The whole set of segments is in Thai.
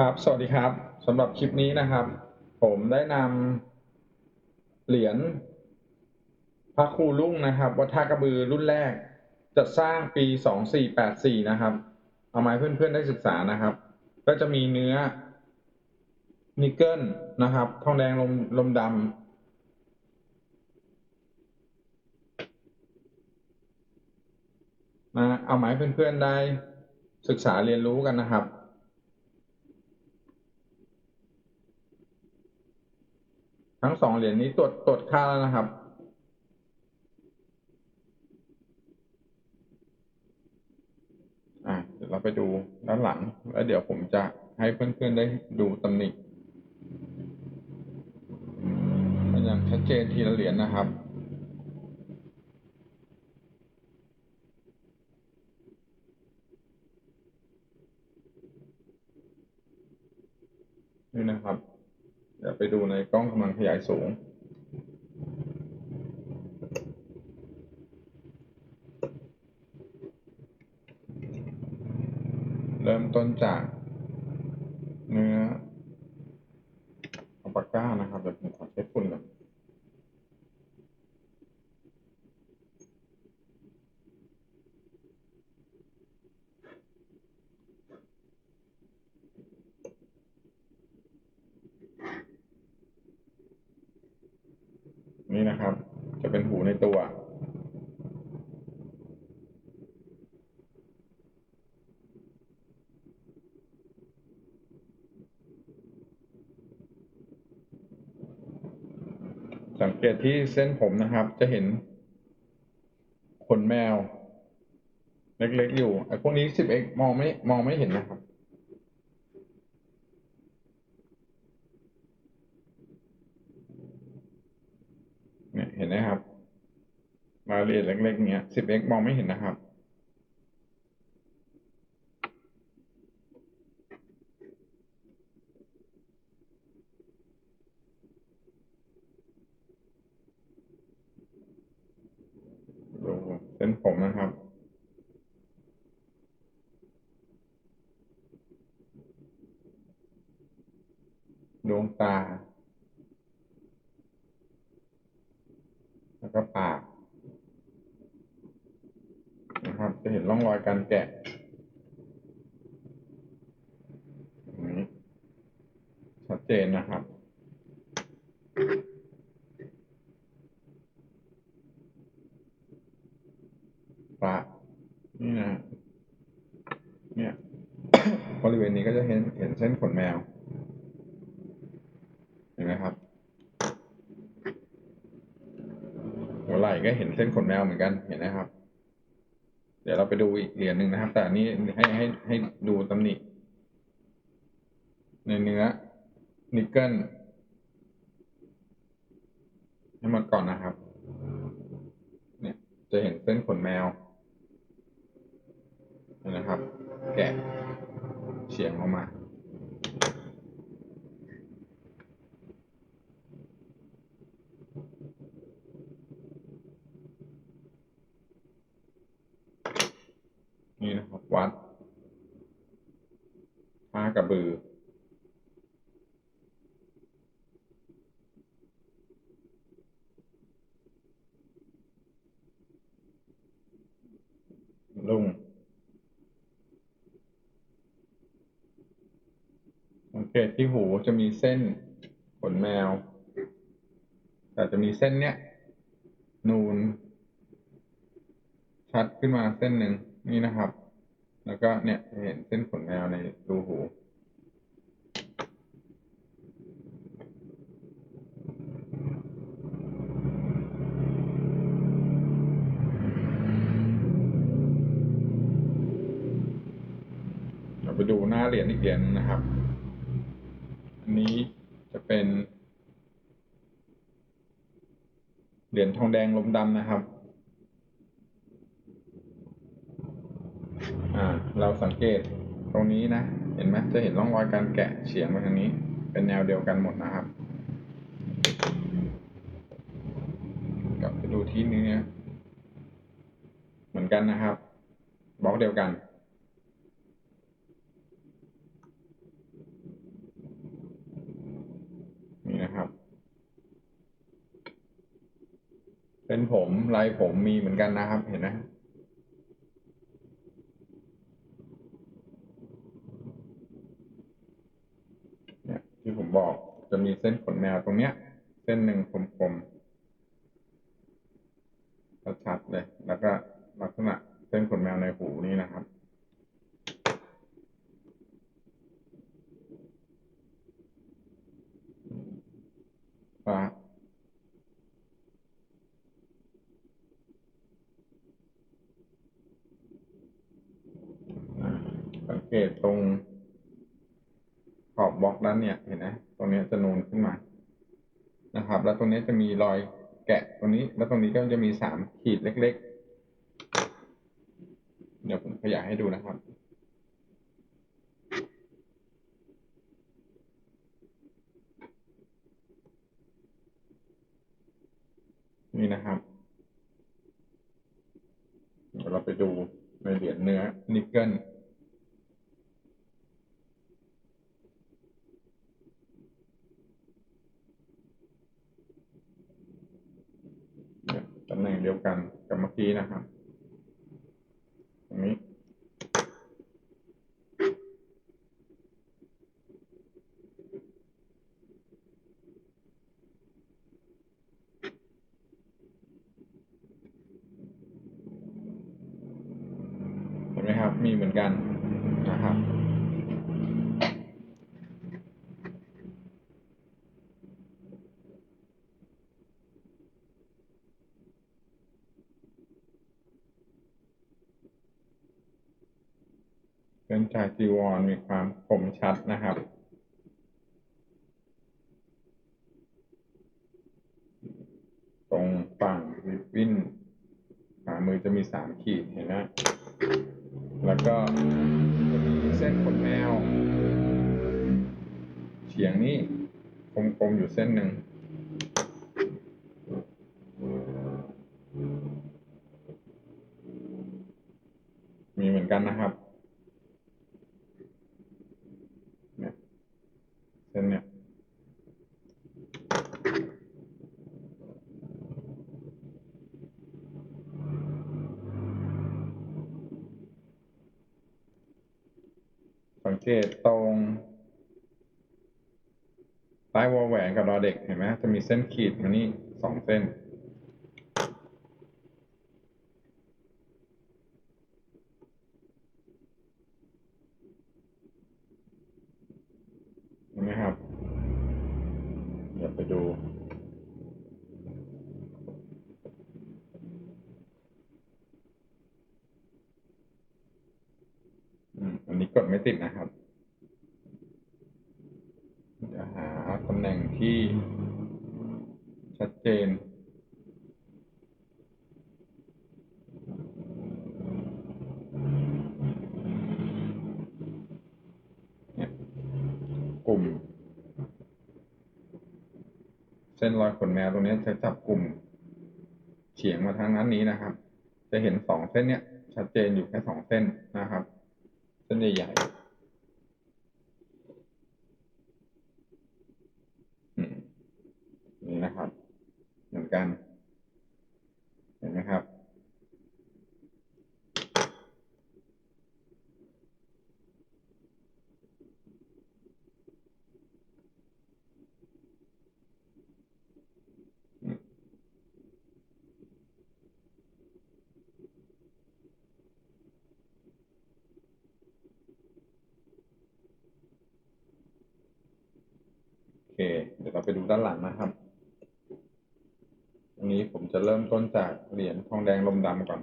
ครับ สวัสดีครับสำหรับคลิปนี้นะครับ ผมได้นำเหรียญพระครูลุ่งนะครับ วัดท่ากระบือรุ่นแรกจัดสร้างปี 2484 นะครับ เอามาให้เพื่อนๆได้ศึกษานะครับ ก็จะมีเนื้อนิกเกิลนะครับ ทองแดงลมลมดำนะเอามาให้เพื่อนๆได้ศึกษาเรียนรู้กันนะครับ ทั้งสองเหรียญนี้ตรวจตรวจค่าแล้วนะครับ อะเดี๋ยวเราไปดูด้านหลัง แล้วเดี๋ยวผมจะให้เพื่อนๆได้ดูตำหนิมันอย่างชัดเจนทีละเหรียญนะครับนี่นะครับ ยวไปดูในกล้องกำลังขยายสูง เริ่มต้นจากเนื้ออัลปาก้านะครับ เดี๋ยวผมขอเช็ดฝุ่นก่อน นี่นะครับ จะเป็นหูในตัว สังเกตที่เส้นผมนะครับ จะเห็นขนแมว เล็กๆอยู่ไอ้พวกนี้ 10x มองไม่มองไม่เห็นนะครับ เนี่ยเห็นไหมครับ รายละเอียดเล็กๆเนี้ย 10x มองไม่เห็นนะครับ ดูเส้นผมนะครับดวงตา แล้ว ก็ปากนะครับ จะเห็นร่องรอยการแกะชัดเจนนะครับ ปากนี่นะ เนี่ย บริเวณนี้ก็จะเห็นเห็นเส้นขนแมว เห็นไหมครับ หัวไหล่ ก็เห็นเส้นขนแมวเหมือนกันเห็นนะครับ เดี๋ยวเราไปดูอีกเหรียญหนึ่งนะครับ แต่อันนี้ให้ให้ให้ดูตำหนิในเนื้อนิกเกิลให้หมดก่อนนะครับ เนี่ยจะเห็นเส้นขนแมวเห็นนะครับ แกะเฉียงออกมา นี่นะครับ วัดท่ากระบือ ลุงสังเกตที่หูจะมีเส้นขนแมว แต่จะมีเส้นเนี้ยนูนชัดขึ้นมาเส้นหนึ่ง นี่นะครับ แล้วก็เนี่ยเห็นเส้นขนแมวในรูหู เราไปดูหน้าเหรียญอีกเหรียญนะครับ อันนี้จะเป็น เหรียญทองแดงลมดำนะครับ่า เราสังเกตตรงนี้นะ เห็นไหมจะเห็นร่องรอยการแกะเฉียงไปทางนี้ เป็นแนวเดียวกันหมดนะครับ กลับไปดูที่นี้เหมือนกันนะครับบล็อกเดียวกันนี่นะครับ เป็นผมลายผมมีเหมือนกันนะครับ เห็นไหม มีเส้นขนแมวตรงเนี้ย เส้นหนึ่งคมๆชัดเลย แล้วก็ลักษณะเส้นขนแมวในหูนี่นะครับฟ้าสังเกตตรงขอบบล็อกด้านเนี่ยเห็นไหม ตรงเนี้ยจะนูนขึ้นมา นะครับ แล้วตรงนี้จะมีรอยแกะตรงนี้ แล้วตรงนี้ก็จะมีสามขีดเล็ก ๆ เดี๋ยวผมขยายให้ดูนะครับนี่นะครับเดี๋ยวเราไปดูในเหรียญเนื้อนิกเกิล เนี่ยตำแหน่งเดียวกัน กี้นะครับตรงนี้เห็นไหมครับ มีเหมือนกันนะครับ เป็ นชายจีวรมีความคมชัดนะครับ ตรงฝั่งริบบิ้นขวามือจะมีสามขีดเห็นไหมแล้วก็จะมีเส้นขนแมว เฉียงนี่คมๆอยู่เส้นหนึ่งมีเหมือนกันนะครับ เนี่ย เส้นเนี่ย สัง เกตตรงใต้วอแหวนกับรอเด็กเห็นไหมจะมีเส้นขีดมานี่สองเส้นเห็นไหมครับ เดี๋ยวไปดู อืม อั ติดนะครับเดี๋ยวหาตำแหน่งที่ชัดเจนเนี่ยกลุ่ม เส้นรอยขนแมวตรงนี้จะจับกลุ่ม เฉียงมาทางนั้นนี้นะครับ จะเห็นสองเส้นเนี้ยชัดเจนอยู่แค่สองเส้นนะครับ เส้นใหญ่ๆอืมนี่นะครับ เหมือน กันเห็นไหมครับ โอเค เดี๋ยวเราไปดูด้านหลังนะครับ นี้ผมจะเริ่มต้นจากเหรียญทองแดงลมดำก่อน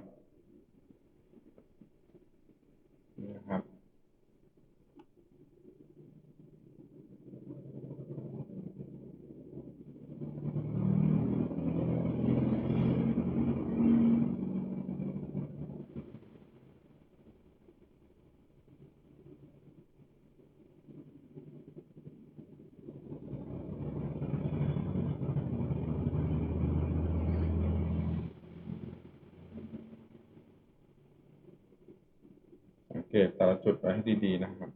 เกตแต่ละจุดไว้ให้ดี ๆ นะครับ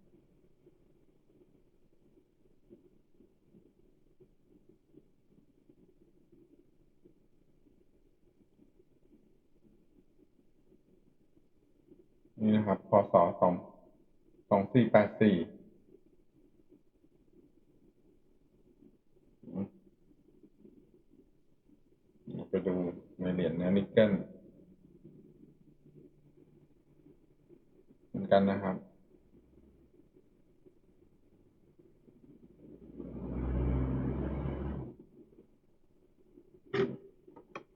นี่นะครับ พศสอง สองสี่แปดสี่ ไปดูในเหรียญเนื้นิกเกิล เหมือนกันนะครับ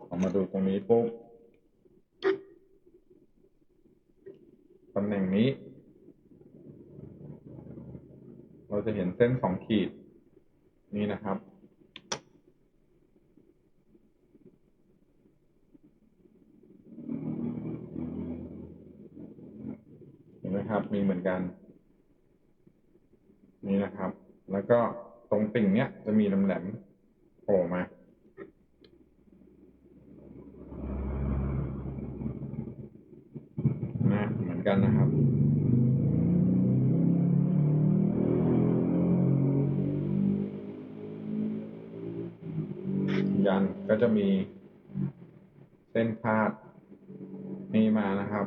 เอามาดูตรงนี้ปุ๊บตำแหน่งนี้ เราจะเห็นเส้นสองขีด นี่นะครับ เห็ นไหมครับมีเหมือนกัน นี่นะครับ แล้วก็ตรงติ่งเนี้ยจะมีลำแหลมโผล่มานะเหมือนกันนะครับยันก็จะมีเส้นพาดนี่มานะครับ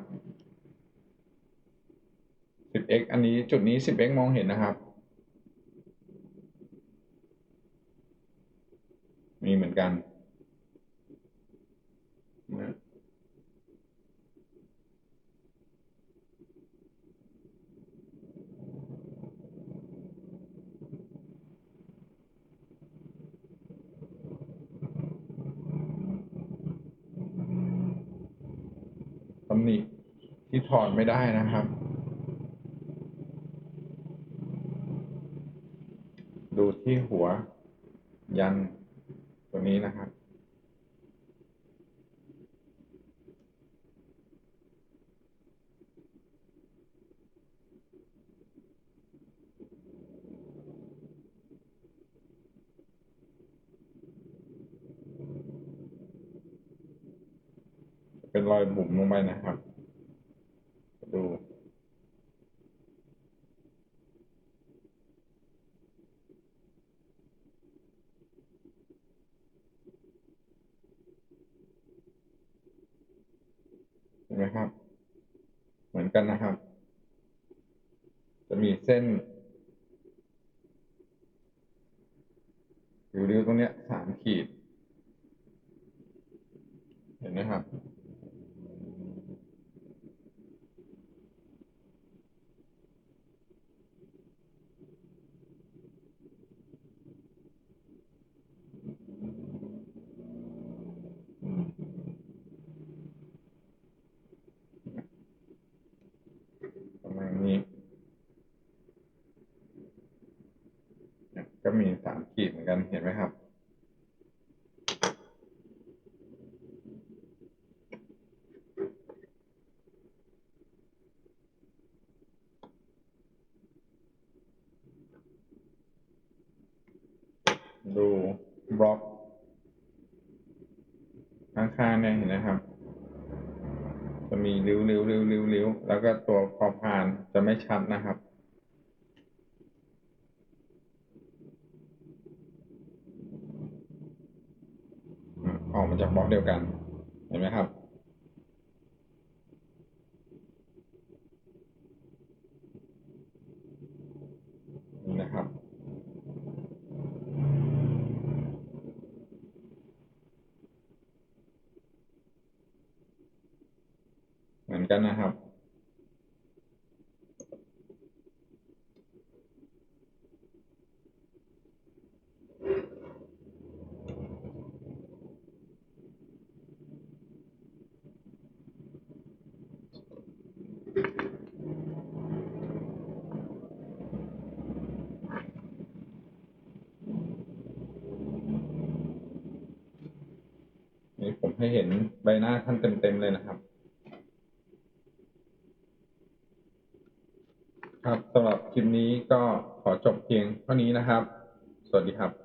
10x อันนี้จุดนี้ 10x มองเห็นนะครับ มีเหมือนกันนะตำหนิที่ถอดไม่ได้นะครับ ดู ที่หัว ยันตัวนี้นะครับ เป็นรอยบุ๋มลงไปนะครับ ดู เห็ นไหมครับ เหมือนกันนะครับ จะมีเส้นอยู่ริ้วตรงเนี้ยสามขีด เห็นไหมครับ ประมาณนี้เนี่ยก็ มีสามขีดเหมือนกันเห็นไหมครับ ดูบล็อกข้างๆเนี่ยเห็นนะครับ จะมีริ้วริ้วริ้วริ้วริ้วแล้วก็ตัวพอพานจะไม่ชัดนะครับ อะออก มาจากบล็อกเดียวกัน เห็นไหมครับนี่นะครับ เหมือนกันนะครับ นี่ผม ให้เห็นใบหน้าท่านเต็มๆเลยนะครับ ครับสำหรับคลิปนี้ก็ขอจบเพียงเท่านี้นะครับ สวัสดีครับ